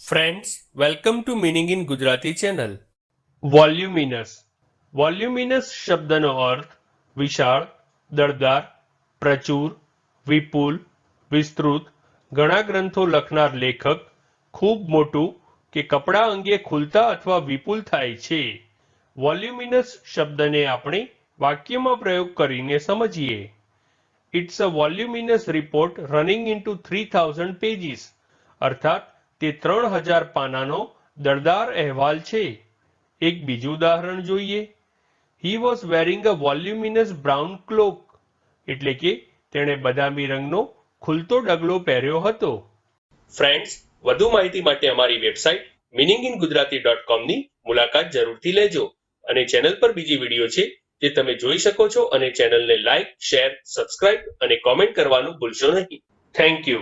Friends welcome to meaning in Gujarati channel voluminous voluminous શબ્દનો અર્થ વિશાળ દળદાર પ્રચુર વિપુલ વિસ્તૃત ઘણા ગ્રંથો લખનાર લેખક ખૂબ મોટું કે કપડાં અંગે ખુલતા અથવા વિપુલ થાય છે વોલ્યુમિનસ શબ્દને આપણે વાક્યમાં પ્રયોગ કરીને સમજીએ it's a voluminous report running into three thousand pages અર્થાત તે ત્રણ હજાર પાનાનો દળદાર અહેવાલ છે. એક બીજું ઉદાહરણ જોઈએ. He was wearing a voluminous brown cloak એટલે કે તેણે બદામી રંગનો ખુલતો ડગલો પહેર્યો હતો. ફ્રેન્ડ્સ વધુ માહિતી માટે અમારી website meaning in Gujarati dot કોમની મુલાકાત જરૂરથી લેજો અને ચેનલ પર બીજી વીડિયો છે જે તમે જોઈ શકો છો અને ચેનલને લાઇક શેર, સબસ્ક્રાઇબ અને કોમેન્ટ કરવાનું ભૂલશો નહીં. Thank you